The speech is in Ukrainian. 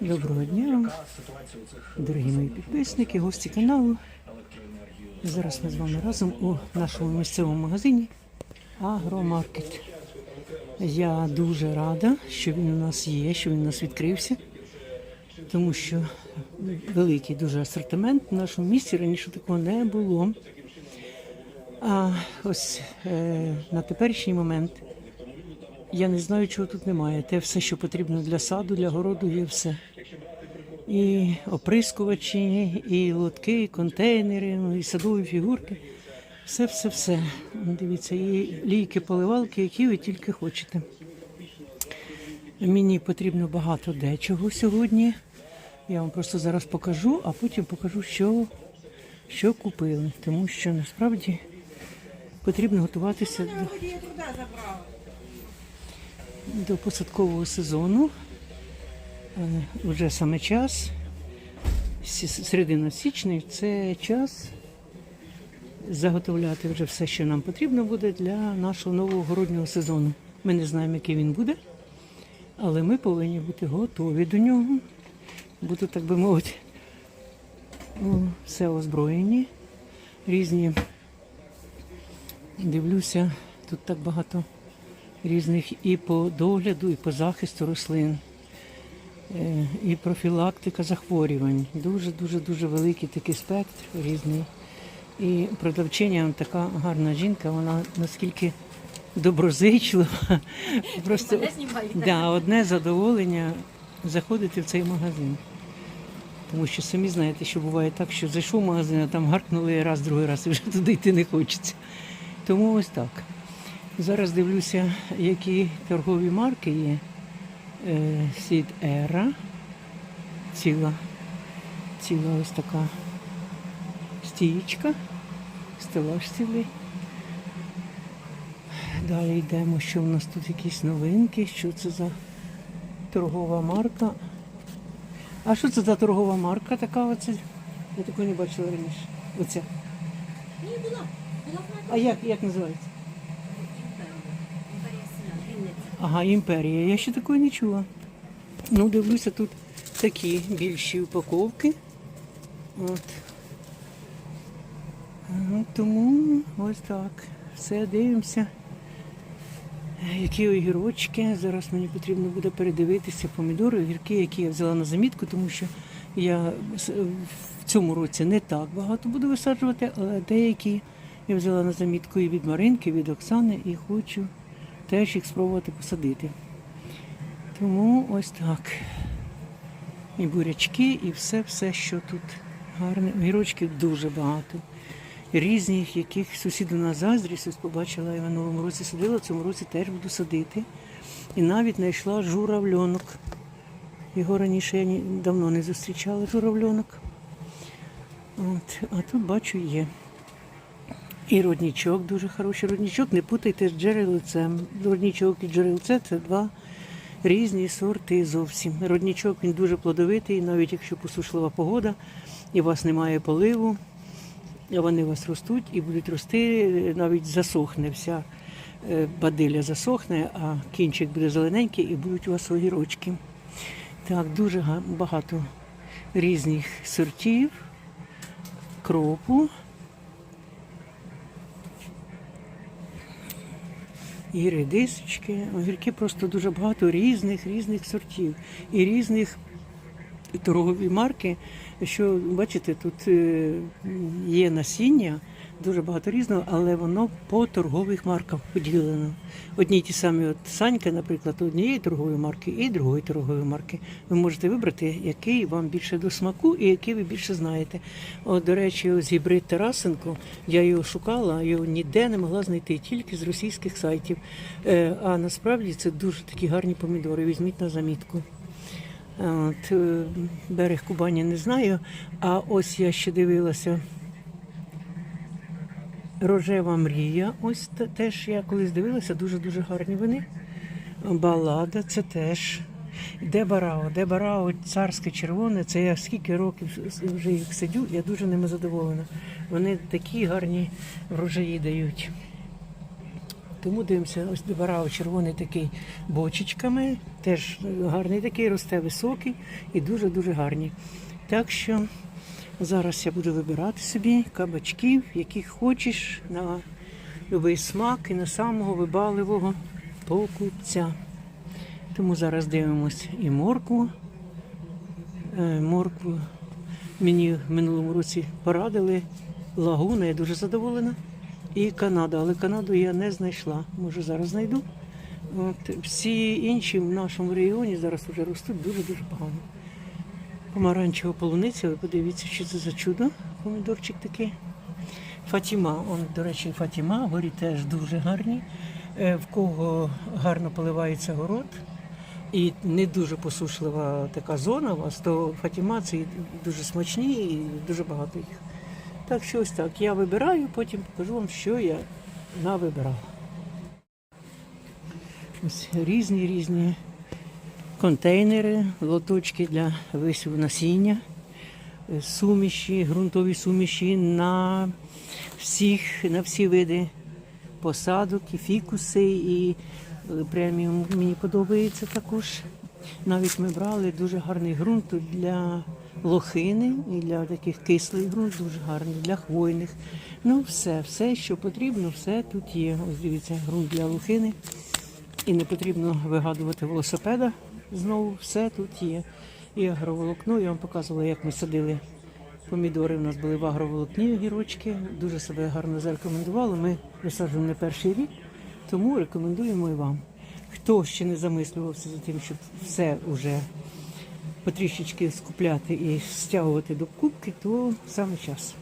Доброго дня, дорогі мої підписники, гості каналу. Зараз ми з вами разом у нашому місцевому магазині Агромаркет. Я дуже рада, що він у нас є, що він у нас відкрився, тому що великий дуже асортимент в нашому місті раніше такого не було. А ось е, на теперішній момент я не знаю, чого тут немає. Те все, що потрібно для саду, для городу, є все. І оприскувачі, і лотки, і контейнери, ну, і садові фігурки. Все, все, все. Дивіться, і лійки, поливалки, які ви тільки хочете. Мені потрібно багато дечого сьогодні. Я вам просто зараз покажу, а потім покажу, що, що купили. Тому що насправді потрібно готуватися до, до посадкового сезону. Е, Вже саме час. Середина січня це час заготовляти вже все, що нам потрібно буде для нашого нового городнього сезону. Ми не знаємо, який він буде, але ми повинні бути готові до нього. Бути, так би мовити, все озброєні, різні. Дивлюся, тут так багато різних і по догляду, і по захисту рослин, е, і профілактика захворювань. Дуже дуже дуже великий такий спектр різний. І продавчиня така гарна жінка, вона наскільки доброзичлива. Просто да, одне задоволення заходити в цей магазин. Тому що самі знаєте, що буває так, що зайшов в магазин, а там гаркнули раз, другий раз, і вже туди йти не хочеться. Тому ось так. Зараз дивлюся, які торгові марки є. Е, Сід Ера. Ціла, ціла ось така стієчка, стелаж цілий. Далі йдемо, що в нас тут якісь новинки, що це за торгова марка. А що це за торгова марка така оце? Я такої не бачила раніше. Оця. Ні, була. Була А як, як називається? Ага, імперія. Я ще такої не чула. Ну, дивлюся, тут такі більші упаковки. От. Ну, тому ось так. Все, дивимося. Які огірочки. Зараз мені потрібно буде передивитися помідори, огірки, які я взяла на замітку, тому що я в цьому році не так багато буду висаджувати, але деякі я взяла на замітку і від Маринки, і від Оксани, і хочу теж їх спробувати посадити. Тому ось так. І бурячки, і все, все, що тут гарне. Огірочків дуже багато. Різних, яких сусіди на заздрість, побачила, я в минулому році садила, в цьому році теж буду садити. І навіть знайшла журавльонок. Його раніше я давно не зустрічала, журавльонок. От, а тут бачу є. І роднічок дуже хороший. Роднічок не путайте з джерелицем. Роднічок і джерелце це два різні сорти зовсім. Роднічок він дуже плодовитий, навіть якщо посушлива погода і у вас немає поливу, вони у вас ростуть і будуть рости, навіть засохне вся е, бадиля засохне, а кінчик буде зелененький і будуть у вас огірочки. Так, дуже багато різних сортів, кропу. І редисочки, огірки просто дуже багато різних різних сортів і різних торгові марки. Що бачите, тут е, є насіння, дуже багато різного, але воно по торгових марках поділено. Одні ті самі, от Санька, наприклад, однієї торгової марки і другої торгової марки. Ви можете вибрати, який вам більше до смаку і який ви більше знаєте. От, до речі, ось гібрид Тарасенко, я його шукала, його ніде не могла знайти, тільки з російських сайтів. Е, А насправді це дуже такі гарні помідори. Візьміть на замітку. От, е, берег Кубані не знаю. А ось я ще дивилася. Рожева мрія. Ось те- теж я колись дивилася, дуже-дуже гарні вони. Балада, це теж. Де Барао? Де Барао царське червоне, це я скільки років вже їх сидю, я дуже ними задоволена. Вони такі гарні врожаї дають. Тому дивимося, ось вибирав червоний такий бочечками. Теж гарний такий, росте високий і дуже-дуже гарний. Так що зараз я буду вибирати собі кабачків, яких хочеш на любий смак і на самого вибаливого покупця. Тому зараз дивимось і моркву. Е, Моркву мені в минулому році порадили. Лагуна, я дуже задоволена. І Канада, але Канаду я не знайшла. Може зараз знайду. От, всі інші в нашому регіоні зараз вже ростуть дуже-дуже погано. Помаранчева полуниця, ви подивіться, що це за чудо. Помідорчик такий. Фатіма, он, до речі, Фатіма, горі теж дуже гарні. Е, В кого гарно поливається город і не дуже посушлива така зона у вас, то Фатіма це дуже смачні і дуже багато їх. Так що ось так. Я вибираю, потім покажу вам, що я навибирала. Ось різні різні контейнери, лоточки для висіву насіння, е, суміші, ґрунтові суміші на всіх, на всі види посадок, і фікуси, і е, преміум мені подобається також. Навіть ми брали дуже гарний ґрунт для лохини і для таких кислий ґрунт, дуже гарний, для хвойних. Ну, все, все, що потрібно, все тут є. Ось дивіться, ґрунт для лохини. І не потрібно вигадувати велосипеда. Знову все тут є. І агроволокно. Я вам показувала, як ми садили помідори. У нас були в агроволокні огірочки. Дуже себе гарно зарекомендували. Ми висаджуємо не перший рік, тому рекомендуємо і вам. Хто ще не замислювався за тим, щоб все вже потрішечки скупляти і стягувати до кубки, то саме час.